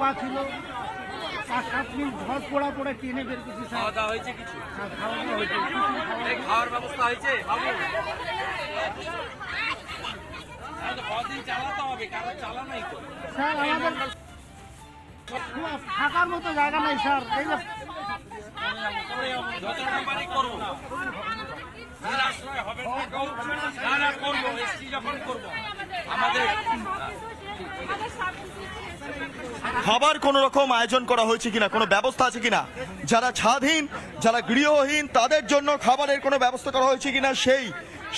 পা ছিল। আর সাত মিনিট ঝড় পড়া পড়ে টেনে বের করছি স্যার। খাওয়া দাওয়া হয়েছে কিছু? খাওয়া দাওয়া হয়েছে। কিছু খাওয়া এই খাওয়ার ব্যবস্থা হয়েছে? বাবু তাহলে তো কদিন চালাতে হবে কারণ চালানোই তো। স্যার আমাদের থাকার মতো জায়গা নাই স্যার। এই যে আমাদের খাবার কোনো রকম আয়োজন করা হয়েছে কিনা, কোনো ব্যবস্থা আছে কিনা? যারা ছাদহীন যারা গৃহহীন, তাদের জন্য খাবারের কোনো ব্যবস্থা করা হয়েছে কিনা, সেই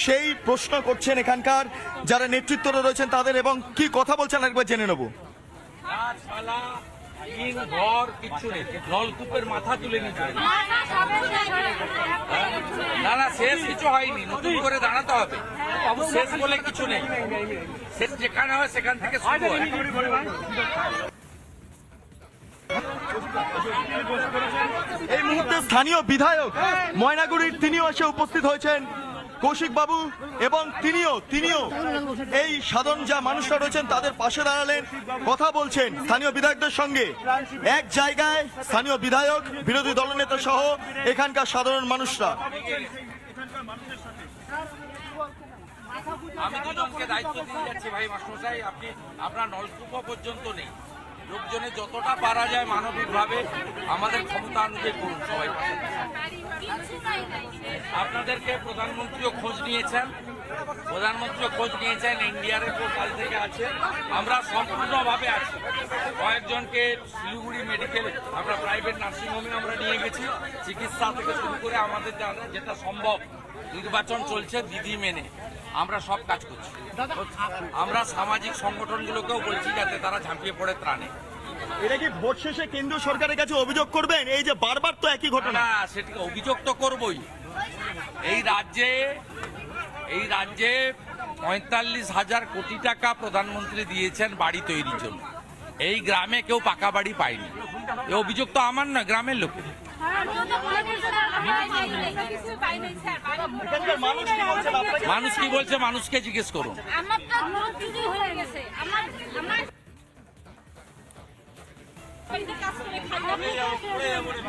সেই প্রশ্ন করছেন এখানকার যারা নেতৃত্বরা রয়েছেন তাদের, এবং কি কথা বলছেন একবার জেনে নেব। না না, শেষ কিছু হয়নি। করে দাঁড়াতে হবে। নেই। সেখান থেকে এই মুহূর্তে স্থানীয় বিধায়ক ময়নাগুড়ির তিনিও এসে উপস্থিত হয়েছেন। কৌশিক বাবু এবং তিনিও তিনিও এই সাধারণ যা মানুষরা রয়েছেন তাদের পাশে দাঁড়ালেন, কথা বলছেন স্থানীয় বিধায়কদের সঙ্গে। এক জায়গায় স্থানীয় বিধায়ক, বিরোধী দলনেতা সহ এখানকার সাধারণ মানুষরা। আমি দুজনকে দায়িত্ব দিয়ে যাচ্ছি ভাই মাস্টারমশাই, আপনি আপনার নলকূপ পর্যন্ত নেই। লোকজনের যতটা পারা যায় মানবিকভাবে আমাদের ক্ষমতা অনুযায়ী করুন সবাই আপনাদেরকে প্রধানমন্ত্রীও খোঁজ নিয়েছেন। প্রধানমন্ত্রীও খোঁজ নিয়েছেন ইন্ডিয়ার কাল থেকে আছে। আমরা সম্পূর্ণভাবে আছি। কয়েকজনকে শিলিগুড়ি মেডিকেল, আমরা প্রাইভেট নার্সিংহোমে আমরা নিয়ে গেছি। চিকিৎসা থেকে শুরু করে আমাদের যেটা সম্ভব। নির্বাচন চলছে দিদি মেনে। আমরা সব কাজ করছি। আমরা সামাজিক সংগঠনগুলোকেও বলছি যাতে তারা ঝাঁপিয়ে পড়ে ত্রাণে। এটা কি ভোট শেষে কেন্দ্রীয় সরকারের কাছে অভিযোগ করবেন? এই যে বারবার তো একই ঘটনা। না সেটিকে অভিযোগ তো করবই। এই রাজ্যে এই রাজ্যে পঁয়তাল্লিশ হাজার কোটি টাকা প্রধানমন্ত্রী দিয়েছেন বাড়ি তৈরির জন্য। এই গ্রামে কেউ পাকা বাড়ি পায়নি। এই অভিযোগ তো আমার নয় গ্রামের লোকের। মানুষ কি বলছে? মানুষকে জিজ্ঞেস করুন। আমার তো হয়ে গেছে। আমার আমার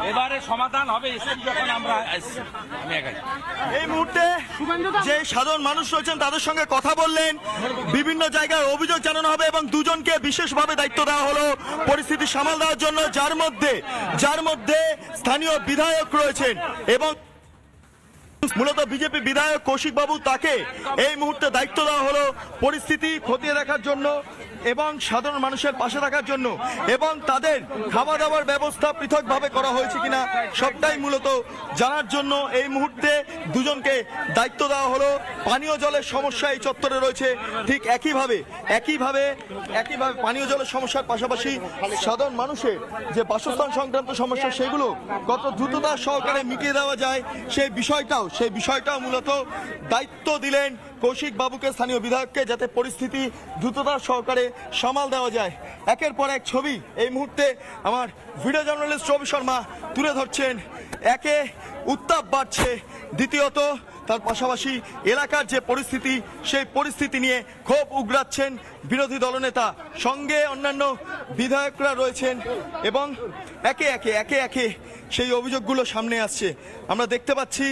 এবারে সমাধান হবে যখন আমরা এই মুহূর্তে যে সাধারণ মানুষ রয়েছেন, তাদের সঙ্গে কথা বললেন। বিভিন্ন জায়গায় অভিযোগ জানানো হবে এবং দুজনকে বিশেষভাবে দায়িত্ব দেওয়া হলো। পরিস্থিতি সামাল দেওয়ার জন্য যার মধ্যে যার মধ্যে স্থানীয় বিধায়ক রয়েছেন এবং মূলত বিজেপি বিধায়ক কৌশিক বাবু তাকে এই মুহূর্তে দায়িত্ব দেওয়া হলো। পরিস্থিতি খতিয়ে দেখার জন্য এবং সাধারণ মানুষের পাশে থাকার জন্য এবং তাদের খাওয়া দাওয়ার ব্যবস্থা পৃথকভাবে করা হয়েছে কিনা সবটাই মূলত জানার জন্য এই মুহূর্তে দুজনকে দায়িত্ব দেওয়া হলো। পানীয় জলের সমস্যা এই চত্বরে রয়েছে। ঠিক একইভাবে একইভাবে একইভাবে পানীয় জলের সমস্যার পাশাপাশি সাধারণ মানুষের যে বাসস্থান সংক্রান্ত সমস্যা, সেগুলো কত দ্রুততার সহকারে মিটিয়ে দেওয়া যায়, সেই বিষয়টাও সেই বিষয়টাও মূলত দায়িত্ব দিলেন কৌশিক বাবুকে স্থানীয় বিধায়ককে যাতে পরিস্থিতি দ্রুততার সহকারে সামাল দেওয়া যায়। একের পর এক ছবি এই মুহূর্তে আমার ভিডিও জার্নালিস্ট রবি শর্মা তুলে ধরছেন। একে উত্তাপ বাড়ছে। দ্বিতীয়ত, তার পাশাপাশি এলাকার যে পরিস্থিতি, সেই পরিস্থিতি নিয়ে ক্ষোভ উগরাচ্ছেন বিরোধী দলনেতা। সঙ্গে অন্যান্য বিধায়করা রয়েছেন এবং একে একে একে একে সেই অভিযোগগুলো সামনে আসছে। আমরা দেখতে পাচ্ছি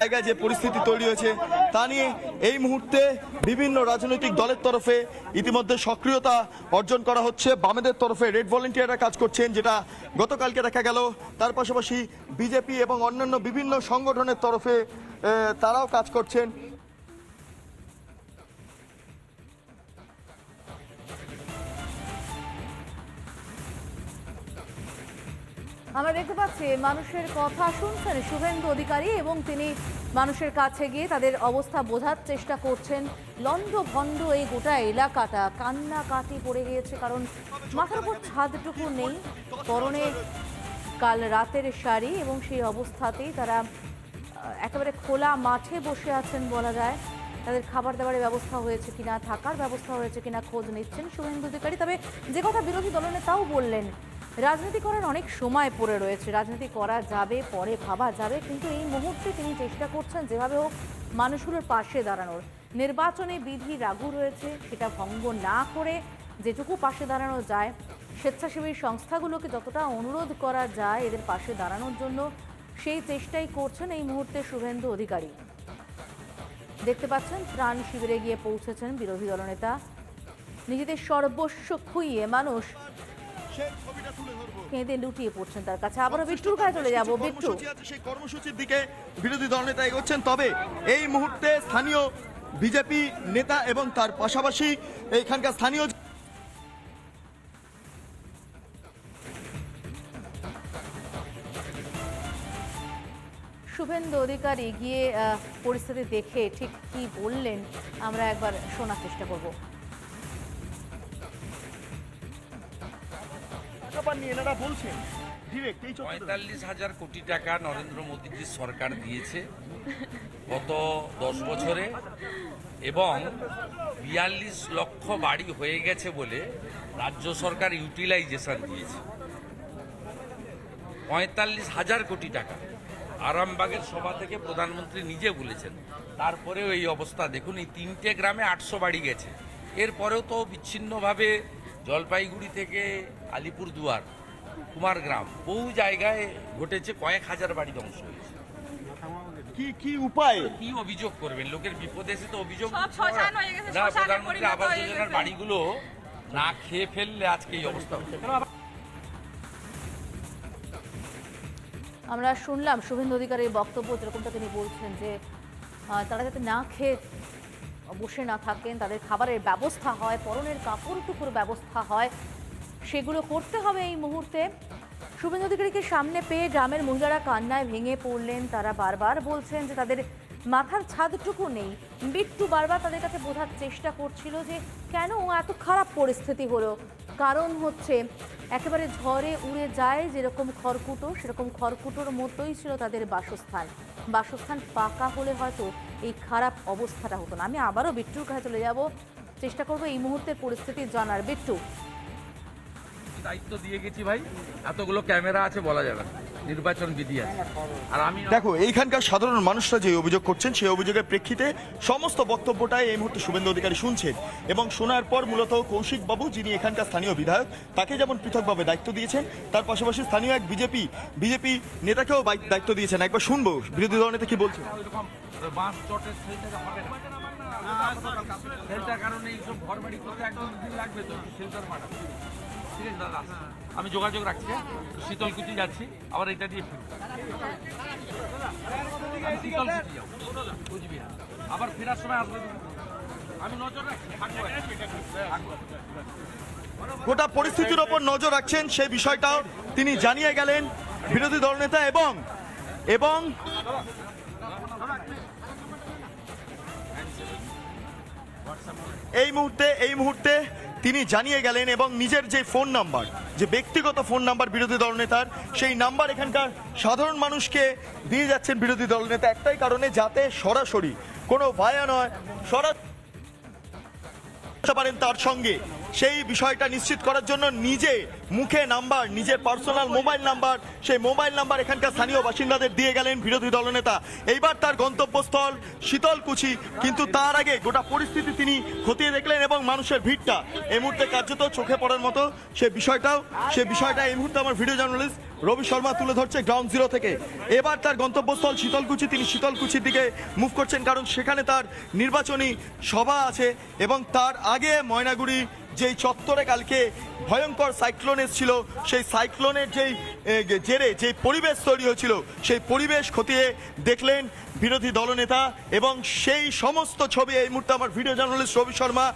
জায়গায় যে পরিস্থিতি তৈরি হয়েছে, তা নিয়ে এই মুহূর্তে বিভিন্ন রাজনৈতিক দলের তরফে ইতিমধ্যে সক্রিয়তা অর্জন করা হচ্ছে। বামেদের তরফে রেড ভলেন্টিয়াররা কাজ করছেন, যেটা গতকালকে দেখা গেল। তার পাশাপাশি বিজেপি এবং অন্যান্য বিভিন্ন সংগঠনের তরফে তারাও কাজ করছেন। আমরা দেখতে পাচ্ছি, মানুষের কথা শুনছেন শুভেন্দু অধিকারী এবং তিনি মানুষের কাছে গিয়ে তাদের অবস্থা বোঝার চেষ্টা করছেন। লন্ড ভন্ড এই গোটা এলাকাটা কান্না কাটি পড়ে গিয়েছে কারণ মাথার উপর ছাদটুকু নেই। পরনে কাল রাতের শাড়ি এবং সেই অবস্থাতেই তারা একেবারে খোলা মাঠে বসে আছেন বলা যায়। তাদের খাবার দাবারের ব্যবস্থা হয়েছে কিনা, থাকার ব্যবস্থা হয়েছে কিনা খোঁজ নিচ্ছেন শুভেন্দু অধিকারী। তবে যে কথা বিরোধী দলনেতাও বললেন রাজনীতি করার অনেক সময় পড়ে রয়েছে। রাজনীতি করা যাবে, পরে ভাবা যাবে, কিন্তু এই মুহূর্তে তিনি চেষ্টা করছেন যেভাবে হোক মানুষগুলোর পাশে দাঁড়ানোর। নির্বাচনে বিধি লাগু রয়েছে, সেটা ভঙ্গ না করে যেটুকু পাশে দাঁড়ানো যায়, স্বেচ্ছাসেবী সংস্থাগুলোকে যতটা অনুরোধ করা যায় এদের পাশে দাঁড়ানোর জন্য সেই চেষ্টাই করছেন এই মুহূর্তে শুভেন্দু অধিকারী। দেখতে পাচ্ছেন, ত্রাণ শিবিরে গিয়ে পৌঁছেছেন বিরোধী দলনেতা। নিজেদের সর্বস্ব খুইয়ে মানুষ কেঁদে লুটিয়ে পড়ছেন তার কাছে। আবারও বিট্টুর কাছে চলে যাব। বিট্টু। সেই কর্মসূচির দিকে বিরোধী দলনেতা এগোচ্ছেন। তবে এই মুহূর্তে স্থানীয় বিজেপি নেতা এবং তার পাশাপাশি এখানকার স্থানীয় শুভেন্দু অধিকারী গিয়ে পরিস্থিতি দেখে ঠিক কি বললেন আমরা একবার শোনার চেষ্টা করব। এনারা বলছেন পঁয়তাল্লিশ হাজার কোটি টাকা নরেন্দ্র মোদীজির সরকার দিয়েছে গত দশ বছরে এবং বিয়াল্লিশ লক্ষ বাড়ি হয়ে গেছে বলে রাজ্য সরকার ইউটিলাইজেশন দিয়েছে। পঁয়তাল্লিশ হাজার কোটি টাকা। আরামবাগের সভা থেকে প্রধানমন্ত্রী নিজে বলেছেন, তারপরেও এই অবস্থা। দেখুন, এই তিনটে গ্রামে আটশো বাড়ি গেছে। এরপরেও তো বিচ্ছিন্নভাবে জলপাইগুড়ি থেকে আলিপুর আলিপুরদুয়ার কুমারগ্রাম বহু জায়গায় ঘটেছে কয়েক হাজার বাড়ি ধ্বংস হয়েছে। কি কি উপায়? কি অভিযোগ করবেন? লোকের বিপদে এসে তো অভিযোগ সব শ্মশান হয়ে গেছে, না প্রধানমন্ত্রী আবাস যোজনার বাড়িগুলো না খেয়ে ফেললে আজকে এই অবস্থা হচ্ছে। আমরা শুনলাম শুভেন্দু অধিকারীর বক্তব্য যেরকমটা তিনি বলছেন যে তারা যাতে না খেয়ে বসে না থাকেন, তাদের খাবারের ব্যবস্থা হয়, পরনের কাপড় টুকুর ব্যবস্থা হয়। সেগুলো করতে হবে এই মুহূর্তে। শুভেন্দু অধিকারীকে সামনে পেয়ে গ্রামের মহিলারা কান্নায় ভেঙে পড়লেন। তারা বারবার বলছেন যে তাদের মাথার ছাদটুকু নেই। বিট্টু বারবার তাদের কাছে বোঝার চেষ্টা করছিল যে কেন এত খারাপ পরিস্থিতি হলো। কারণ হচ্ছে একেবারে ঝড়ে উড়ে যায় যেরকম খড়কুটো, সেরকম খড়কুটোর মতোই ছিল তাদের বাসস্থান। বাসস্থান পাকা হলে হয়তো এই খারাপ অবস্থাটা হতো না। আমি আবারও বিট্টুর কাছে চলে যাব। চেষ্টা করব এই মুহূর্তের পরিস্থিতি জানার। বিট্টু দায়িত্ব দিয়ে গেছি ভাই এতগুলো ক্যামেরা আছে বলা যাবে না নির্বাচন বিধি আছে আর আমি দেখো এইখানকার সাধারণ মানুষরা যে অভিযোগ করছেন সেই অভিযোগের প্রেক্ষিতে সমস্ত বক্তব্যটাই এই মুহূর্তে শুভেন্দু অধিকারী শুনছেন এবং শোনার পর মূলত কৌশিক বাবু যিনি এখানকার স্থানীয় বিধায়ক তাকে যেমন পৃথকভাবে দায়িত্ব দিয়েছেন তার পাশাপাশি স্থানীয় এক বিজেপি বিজেপি নেতাকেও দায়িত্ব দিয়েছেন একবার শুনব বিরোধী দল নেতা কি বলছেন ওইরকম চটের সেলটা হবে না সেলটার কারণে এইসব ঘর বাড়ি করতে একদম দিন লাগবে তো সেলটার মারা ঠিক আছে, দাদা। আমি যোগাযোগ রাখছি হ্যাঁ? শীতলকুচি যাচ্ছি, আবার এটা দিয়ে ফিরবো আবার ফেরার সময় আসবে আমি নজর গোটা পরিস্থিতির ওপর নজর রাখছেন সেই বিষয়টাও তিনি জানিয়ে গেলেন বিরোধী দলনেতা এবং এবং এই মুহূর্তে এই মুহূর্তে তিনি জানিয়ে গেলেন এবং নিজের যে ফোন নাম্বার, যে ব্যক্তিগত ফোন নাম্বার বিরোধী দলনেতার সেই নাম্বার এখানকার সাধারণ মানুষকে দিয়ে যাচ্ছেন বিরোধী দলনেতা একটাই কারণে যাতে সরাসরি কোনো ভায়া নয় সরাসরি পারেন তার সঙ্গে। সেই বিষয়টা নিশ্চিত করার জন্য নিজে মুখে নাম্বার, নিজের পার্সোনাল মোবাইল নাম্বার সেই মোবাইল নাম্বার এখানকার স্থানীয় বাসিন্দাদের দিয়ে গেলেন বিরোধী দলনেতা। এইবার তার গন্তব্যস্থল শীতলকুচি, কিন্তু তার আগে গোটা পরিস্থিতি তিনি খতিয়ে দেখলেন এবং মানুষের ভিড়টা। এই মুহূর্তে কার্যত চোখে পড়ার মতো সে বিষয়টাও, সে বিষয়টা এই মুহূর্তে আমার ভিডিও জার্নালিস্ট রবি শর্মা তুলে ধরছে গ্রাউন্ড জিরো থেকে। এবার তার গন্তব্যস্থল শীতলকুচি, তিনি শীতলকুচির দিকে মুভ করছেন, কারণ সেখানে তার নির্বাচনী সভা আছে এবং তার আগে ময়নাগুড়ি যেই চত্বরে কালকে ভয়ঙ্কর সাইক্লোন এসেছিল, সেই সাইক্লোনের যেই জেরে যে পরিবেশ তৈরি হয়েছিল, সেই পরিবেশ খতিয়ে দেখলেন বিরোধী দলনেতা এবং সেই সমস্ত ছবি, এই মুহূর্তে আমার ভিডিও জার্নালিস্ট রবি শর্মা,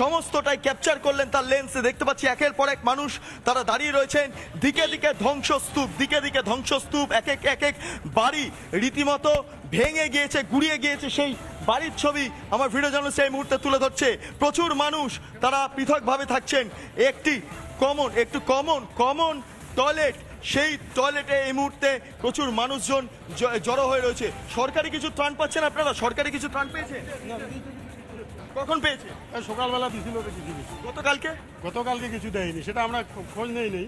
সমস্তটাই ক্যাপচার করলেন তার লেন্সে দেখতে পাচ্ছি একের পর এক মানুষ তারা দাঁড়িয়ে রয়েছেন। দিকে দিকে ধ্বংসস্তূপ, দিকে দিকে ধ্বংসস্তূপ, এক এক এক এক বাড়ি রীতিমতো ভেঙে গিয়েছে গুড়িয়ে গিয়েছে সেই বাড়ির ছবি। আমার ভিডিও জার্নালিস্ট এই মুহূর্তে তুলে ধরছে। প্রচুর মানুষ তারা পৃথকভাবে থাকছেন। একটি কমন একটু কমন কমন টয়লেট সেই টয়লেটে এই মুহূর্তে প্রচুর মানুষজন জড়ো হয়ে রয়েছে। সরকারি কিছু ত্রাণ পাচ্ছেন আপনারা? সরকারি কিছু ত্রাণ পেয়েছেন কখন পেয়েছে? সকালবেলা দিছিল তো কিছু। কিছু গতকালকে? গতকালকে কিছু দেয়নি সেটা আমরা খোঁজ নেই নেই।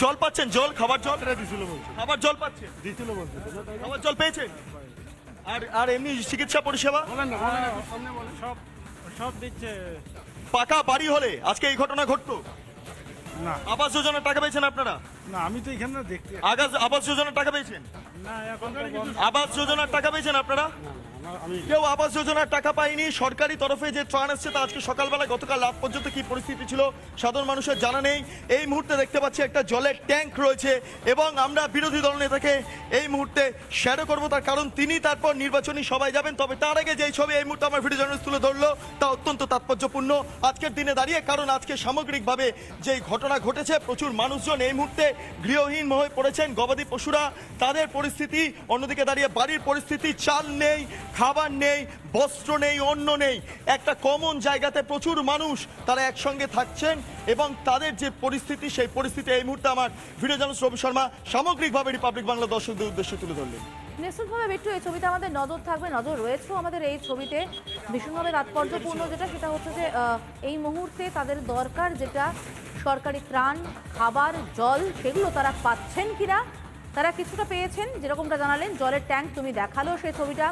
জল পাচ্ছেন জল খাবার জল? দিছিল খাবার জল পাচ্ছেন? দিছিল খাবার জল পেয়েছে আর আর এমনি চিকিৎসা পরিষেবা? বলেন না বলেন না, সামনে বলেন। সব সব দিচ্ছে। পাকা বাড়ি হলে আজকে এই ঘটনা ঘটতো? না। আবাস যোজনার টাকা পেয়েছেন আপনারা? না আমি তো এখানে দেখতে আগাস আবাস যোজনার টাকা পেয়েছেন? না এখন আবাস যোজনার টাকা পেয়েছেন আপনারা? কেউ আবাস যোজনার টাকা পায়নি। সরকারি তরফে যে ত্রাণ আসছে তা আজকে সকালবেলা, গতকাল রাত পর্যন্ত কি পরিস্থিতি ছিল সাধারণ মানুষের জানা নেই। এই মুহূর্তে দেখতে পাচ্ছি একটা জলের ট্যাঙ্ক রয়েছে এবং আমরা বিরোধী দল নেতাকে এই মুহূর্তে শ্যাডো করব। তার কারণ তিনি তারপর নির্বাচনী সবাই যাবেন। তবে তার আগে যেই ছবি এই মুহূর্তে আমার ভিডিও জার্নালিস্ট তুলে ধরলো, তা অত্যন্ত তাৎপর্যপূর্ণ। আজকের দিনে দাঁড়িয়ে, কারণ আজকে সামগ্রিকভাবে যেই ঘটনা ঘটেছে, প্রচুর মানুষজন এই মুহূর্তে গৃহহীন হয়ে পড়েছেন। গবাদি পশুরা, তাদের পরিস্থিতি, অন্যদিকে দাঁড়িয়ে বাড়ির পরিস্থিতি, চাল নেই খাবার নেই, বস্ত্র নেই অন্য নেই। একটা কমন জায়গাতে প্রচুর মানুষ তারা একসঙ্গে থাকছেন এবং তাদের যে পরিস্থিতি, সেই পরিস্থিতি এই মুহূর্তে আমার ভিডিও জার্নালিস্ট রবি শর্মা সামগ্রিকভাবে রিপাবলিক বাংলা দর্শকদের উদ্দেশ্যে তুলে ধরলেন। নিশ্চিতভাবে বিট্টু, এই ছবিতে আমাদের নজর থাকবে, নজর রয়েছেও আমাদের এই ছবিতে। ভীষণভাবে তাৎপর্যপূর্ণ যেটা, সেটা হচ্ছে যে এই মুহূর্তে তাদের দরকার যেটা, সরকারি ত্রাণ, খাবার, জল, সেগুলো তারা পাচ্ছেন কিনা, তারা কিছুটা পেয়েছেন, যেরকমটা জানালেন, জলের ট্যাঙ্ক তুমি দেখাল সেই ছবিটা।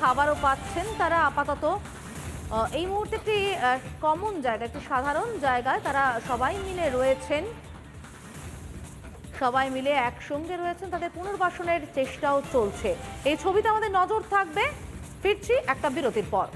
খাবারও পাচ্ছেন তারা আপাতত। এই মুহূর্তে একটি কমন জায়গা, একটি সাধারণ জায়গায় তারা সবাই মিলে রয়েছেন। সবাই মিলে একসঙ্গে রয়েছেন, তাদের পুনর্বাসনের চেষ্টাও চলছে। এই ছবিতে আমাদের নজর থাকবে, ফিরছি একটা বিরতির পর।